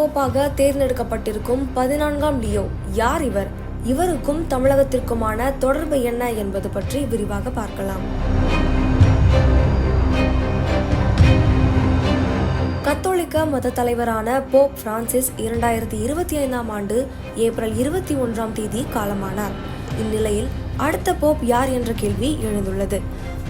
போப்பாக தேர்ந்தெடுக்கப்பட்டிருக்கும் பதினான்காம் லியோ. யார் இவர்? இவருக்கும் தமிழகத்திற்குமான தொடர்பு என்ன என்பது பற்றி விரிவாக பார்க்கலாம். கத்தோலிக்க மத தலைவரான போப் பிரான்சிஸ் இரண்டாயிரத்தி இருபத்தி ஐந்தாம் ஆண்டு ஏப்ரல் இருபத்தி ஒன்றாம் தேதி காலமானார். இந்நிலையில் அடுத்த போப் யார் என்ற கேள்வி எழுந்துள்ளது.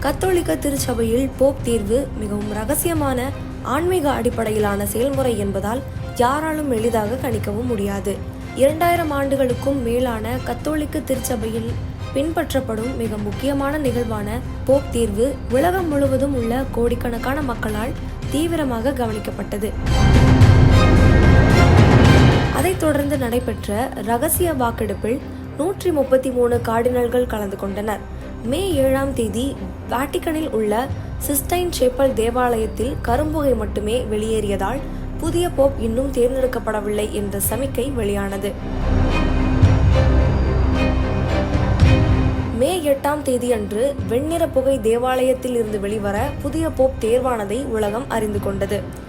கத்தோலிக்க திருச்சபையில் போப் தேர்வு மிகவும் ரகசியமான ஆன்மீக அடிப்படையிலான செயல்முறை என்பதால் யாராலும் எளிதாக கணிக்கவும் முடியாது. இரண்டாயிரம் ஆண்டுகளுக்கும் மேலான கத்தோலிக்க திருச்சபையில் பின்பற்றப்படும் மிக முக்கியமான நிகழ்வான போப் தீர்வு உலகம் முழுவதும் உள்ள கோடிக்கணக்கான மக்களால் தீவிரமாக கவனிக்கப்பட்டது. அதைத் தொடர்ந்து நடைபெற்ற ரகசிய வாக்கெடுப்பில் நூற்றி முப்பத்தி மூணு கார்டினல்கள் கலந்து கொண்டனர். மே ஏழாம் தேதி வாட்டிகனில் உள்ள சிஸ்டைன் சேப்பல் தேவாலயத்தில் கரும்புகை மட்டுமே வெளியேறியதால் புதிய போப் இன்னும் தேர்ந்தெடுக்கப்படவில்லை என்ற சமிக்கை வெளியானது. மே எட்டாம் தேதியன்று வெண்ணிற புகை தேவாலயத்தில் இருந்து வெளிவர புதிய போப் தேர்வானதை உலகம் அறிந்து கொண்டது.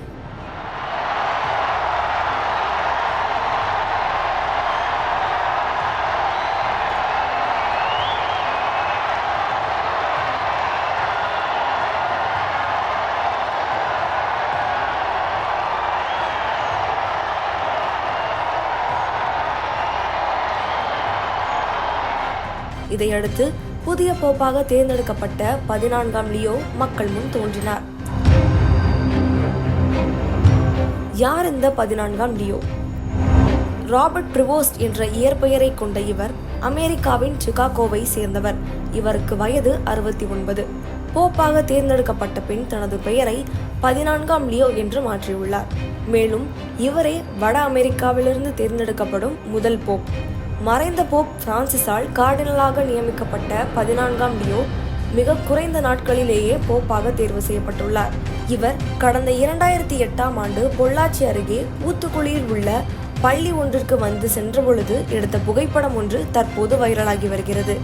இதையடுத்து புதிய போப்பாக தேர்ந்தெடுக்கப்பட்ட பதினான்காம் லியோ மக்கள் முன் தோன்றினார். யார் இந்த பதினான்காம் லியோ? ராபர்ட் பிரிவோஸ்ட் என்ற இயற்பெயரை கொண்ட இவர் அமெரிக்காவின் சிகாகோவை சேர்ந்தவர். இவருக்கு வயது அறுபத்தி ஒன்பது. போப்பாக தேர்ந்தெடுக்கப்பட்ட பின் தனது பெயரை பதினான்காம் லியோ என்று மாற்றியுள்ளார். மேலும் இவரே வட அமெரிக்காவிலிருந்து தேர்ந்தெடுக்கப்படும் முதல் போப். மறைந்த போப் பிரான்சிஸால் கார்டினலாக நியமிக்கப்பட்ட பதினான்காம் லியோ மிக குறைந்த நாட்களிலேயே போப்பாக தேர்வு செய்யப்பட்டுள்ளார். இவர் கடந்த இரண்டாயிரத்தி எட்டாம் ஆண்டு பொள்ளாச்சி அருகே ஊத்துக்குளியில் உள்ள பள்ளி ஒன்றிற்கு வந்து சென்றபொழுது எடுத்த புகைப்படம் ஒன்று தற்போது வைரலாகி வருகிறது.